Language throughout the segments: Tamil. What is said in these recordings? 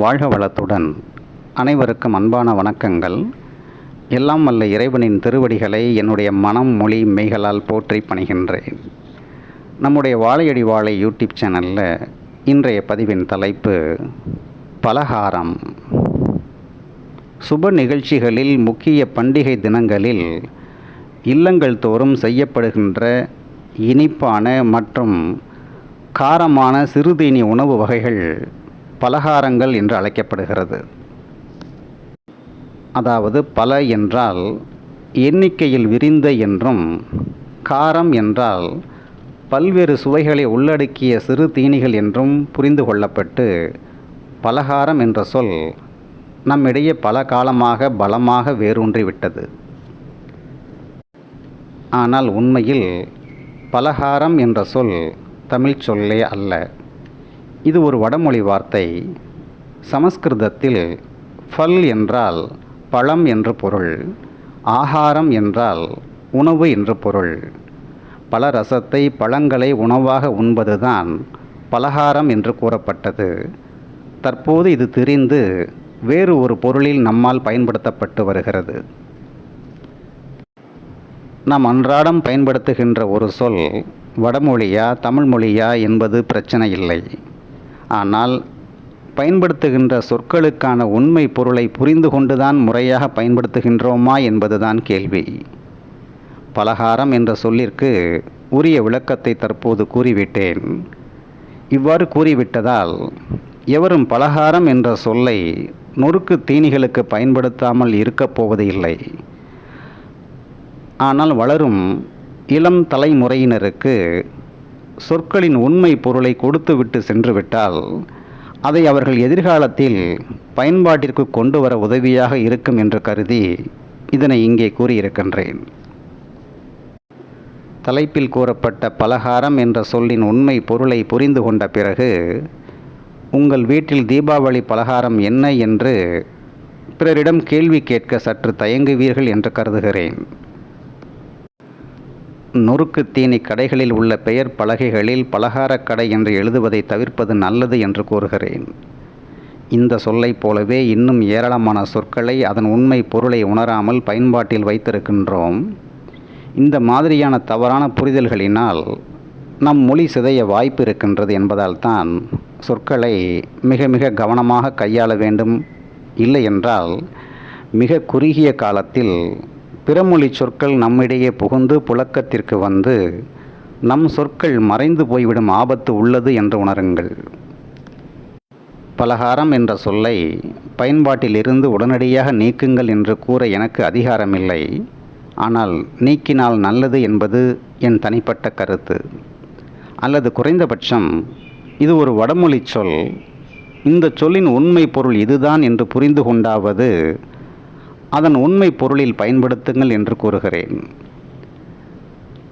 வாழ்க வளத்துடன். அனைவருக்கும் அன்பான வணக்கங்கள். எல்லாம் வல்ல இறைவனின் திருவடிகளை என்னுடைய மனம் மொழி மெய்களால் போற்றி பணிகின்றேன். நம்முடைய வாழையடி வாழை யூடியூப் சேனலில் இன்றைய பதிவின் தலைப்பு பலகாரம். சுப நிகழ்ச்சிகளில் முக்கிய பண்டிகை தினங்களில் இல்லங்கள் தோறும் செய்யப்படுகின்ற இனிப்பான மற்றும் காரமான சிறுதீனி உணவு வகைகள் பலகாரங்கள் என்று அழைக்கப்படுகிறது. அதாவது பல என்றால் எண்ணிக்கையில் விரிந்த என்றும் காரம் என்றால் பல்வேறு சுவைகளை உள்ளடக்கிய சிறு தீனிகள் என்றும் புரிந்து கொள்ளப்பட்டு பலகாரம் என்ற சொல் நம்மிடையே பல காலமாக பலமாக வேரூன்றிவிட்டது. ஆனால் உண்மையில் பலகாரம் என்ற சொல் தமிழ் சொல்லே அல்ல. இது ஒரு வடமொழி வார்த்தை. சமஸ்கிருதத்தில் ஃபல் என்றால் பழம் என்று பொருள். ஆகாரம் என்றால் உணவு என்று பொருள். பல ரசத்தை பழங்களை உணவாக உண்பதுதான் பலகாரம் என்று கூறப்பட்டது. தற்போது இது திரிந்து வேறு ஒரு பொருளில் நம்மால் பயன்படுத்தப்பட்டு வருகிறது. நாம் அன்றாடம் பயன்படுத்துகின்ற ஒரு சொல் வடமொழியா தமிழ் மொழியா என்பது பிரச்சனை இல்லை. ஆனால் பயன்படுத்துகின்ற சொற்களுக்கான உண்மை பொருளை புரிந்து கொண்டுதான் முறையாக பயன்படுத்துகின்றோமா என்பதுதான் கேள்வி. பலகாரம் என்ற சொல்லிற்கு உரிய விளக்கத்தை தற்போது கூறிவிட்டேன். இவ்வாறு கூறிவிட்டதால் எவரும் பலகாரம் என்ற சொல்லை நொறுக்கு தீனிகளுக்கு பயன்படுத்தாமல் இருக்கப் போவது இல்லை. ஆனால் வளரும் இளம் தலைமுறையினருக்கு சொற்களின் உண்மை பொருளை கொடுத்துவிட்டு சென்றுவிட்டால் அதை அவர்கள் எதிர்காலத்தில் பயன்பாட்டிற்கு கொண்டு வர உதவியாக இருக்கும் என்று கருதி இதனை இங்கே கூறியிருக்கின்றேன். தலைப்பில் கூறப்பட்ட பலகாரம் என்ற சொல்லின் உண்மை பொருளை புரிந்து கொண்ட பிறகு உங்கள் வீட்டில் தீபாவளி பலகாரம் என்ன என்று பிறரிடம் கேள்வி கேட்க சற்று தயங்குவீர்கள் என்று கருதுகிறேன். நொறுக்கு தீனி கடைகளில் உள்ள பெயர் பலகைகளில் பலகாரக் கடை என்று எழுதுவதை தவிர்ப்பது நல்லது என்று கூறுகிறேன். இந்த சொல்லைப் போலவே இன்னும் ஏராளமான சொற்களை அதன் உண்மை பொருளை உணராமல் பயன்பாட்டில் வைத்திருக்கின்றோம். இந்த மாதிரியான தவறான புரிதல்களினால் நம் மொழி சிதைய வாய்ப்பு இருக்கின்றது என்பதால் தான் சொற்களை மிக மிக கவனமாக கையாள வேண்டும். இல்லை என்றால் மிக குறுகிய காலத்தில் பிறமொழி சொற்கள் நம்மிடையே புகுந்து புழக்கத்திற்கு வந்து நம் சொற்கள் மறைந்து போய்விடும் ஆபத்து உள்ளது என்று உணருங்கள். பலகாரம் என்ற சொல்லை பயன்பாட்டிலிருந்து உடனடியாக நீக்குங்கள் என்று கூற எனக்கு அதிகாரமில்லை. ஆனால் நீக்கினால் நல்லது என்பது என் தனிப்பட்ட கருத்து. அல்லது குறைந்தபட்சம் இது ஒரு வடமொழி சொல். இந்த சொல்லின் உண்மை பொருள் இதுதான் என்று புரிந்து கொண்டாவது அதன் உண்மை பொருளில் பயன்படுத்துங்கள் என்று கூறுகிறேன்.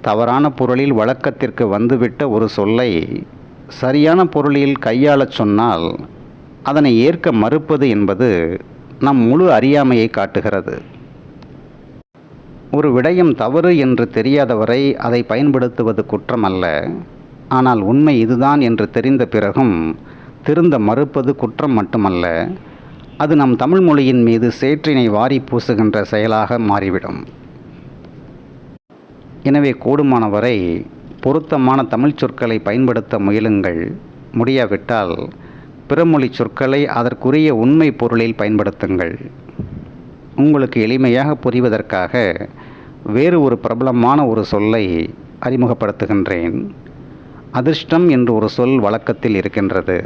தவறான பொருளில் வழக்கத்திற்கு வந்துவிட்ட ஒரு சொல்லை சரியான பொருளில் கையாளச் சொன்னால் அதனை ஏற்க மறுப்பது என்பது நம் முழு அறியாமையை காட்டுகிறது. ஒரு விடயம் தவறு என்று தெரியாதவரை அதை பயன்படுத்துவது குற்றமல்ல. ஆனால் உண்மை இதுதான் என்று தெரிந்த பிறகும் திருந்த மறுப்பது குற்றம் மட்டுமல்ல. அது நம் தமிழ் மொழியின் மீது சேற்றினை வாரி பூசுகின்ற செயலாக மாறிவிடும். எனவே கூடுமானவரை பொருத்தமான தமிழ் சொற்களை பயன்படுத்த முயலுங்கள். முடியாவிட்டால் பிறமொழி சொற்களை அதற்குரிய உண்மை பொருளில் பயன்படுத்துங்கள். உங்களுக்கு எளிமையாக புரிவதற்காக வேறு ஒரு பிரபலமான ஒரு சொல்லை அறிமுகப்படுத்துகின்றேன். அதிர்ஷ்டம் என்று ஒரு சொல் வழக்கத்தில் இருக்கின்றது.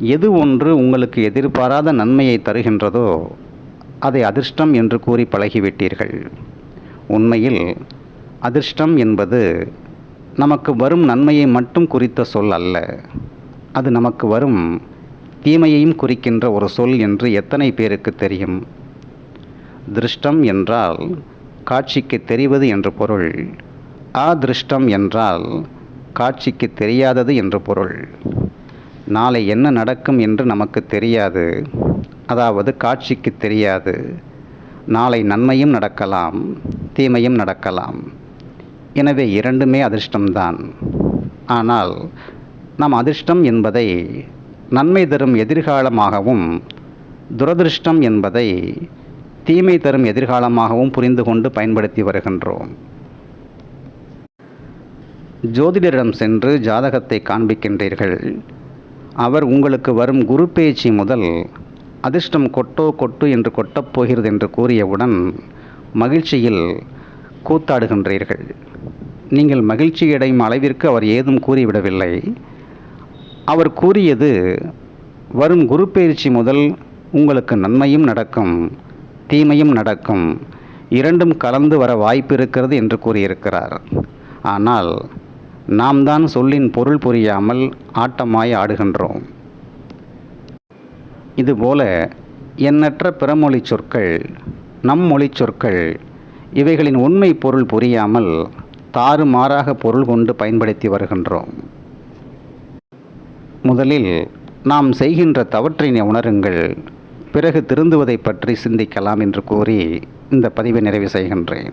எது ஒன்று உங்களுக்கு எதிர்பாராத நன்மையை தருகின்றதோ அதை அதிர்ஷ்டம் என்று கூறி பழகிவிட்டீர்கள். உண்மையில் அதிர்ஷ்டம் என்பது நமக்கு வரும் நன்மையை மட்டும் குறித்த சொல் அல்ல. அது நமக்கு வரும் தீமையையும் குறிக்கின்ற ஒரு சொல் என்று எத்தனை பேருக்கு தெரியும்? திருஷ்டம் என்றால் காட்சிக்கு தெரிவது என்று பொருள். அதிருஷ்டம் என்றால் காட்சிக்கு தெரியாதது என்று பொருள். நாளை என்ன நடக்கும் என்று நமக்கு தெரியாது. அதாவது காட்சிக்கு தெரியாது. நாளை நன்மையும் நடக்கலாம் தீமையும் நடக்கலாம். எனவே இரண்டுமே அதிர்ஷ்டம்தான். ஆனால் நாம் அதிர்ஷ்டம் என்பதை நன்மை தரும் எதிர்காலமாகவும் துரதிருஷ்டம் என்பதை தீமை தரும் எதிர்காலமாகவும் புரிந்து கொண்டு பயன்படுத்தி வருகின்றோம். ஜோதிடரிடம் சென்று ஜாதகத்தை காண்பிக்கின்றீர்கள். அவர் உங்களுக்கு வரும் குரு பேச்சு முதல் அதிர்ஷ்டம் கொட்டோ கொட்டு என்று கொட்டப் போகிறது என்று கூறியவுடன் மகிழ்ச்சியில் கூத்தாடுகின்றீர்கள். நீங்கள் மகிழ்ச்சியடையும் அளவிற்கு அவர் ஏதும் கூறிவிடவில்லை. அவர் கூறியது வரும் குரு பயிற்சி முதல் உங்களுக்கு நன்மையும் நடக்கும் தீமையும் நடக்கும். இரண்டும் கலந்து வர வாய்ப்பு இருக்கிறது என்று கூறியிருக்கிறார். ஆனால் நாம் தான் சொல்லின் பொருள் புரியாமல் ஆட்டமாய் ஆடுகின்றோம். இதுபோல எண்ணற்ற பிறமொழி சொற்கள் நம் மொழி சொற்கள் இவைகளின் உண்மை பொருள் புரியாமல் தாறுமாறாக பொருள் கொண்டு பயன்படுத்தி வருகின்றோம். முதலில் நாம் செய்கின்ற தவற்றினை உணருங்கள் பிறகு திருந்துவதை பற்றி சிந்திக்கலாம் என்று கூறி இந்த பதிவை நிறைவு செய்கின்றேன்.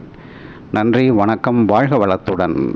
நன்றி வணக்கம் வாழ்க வளத்துடன்.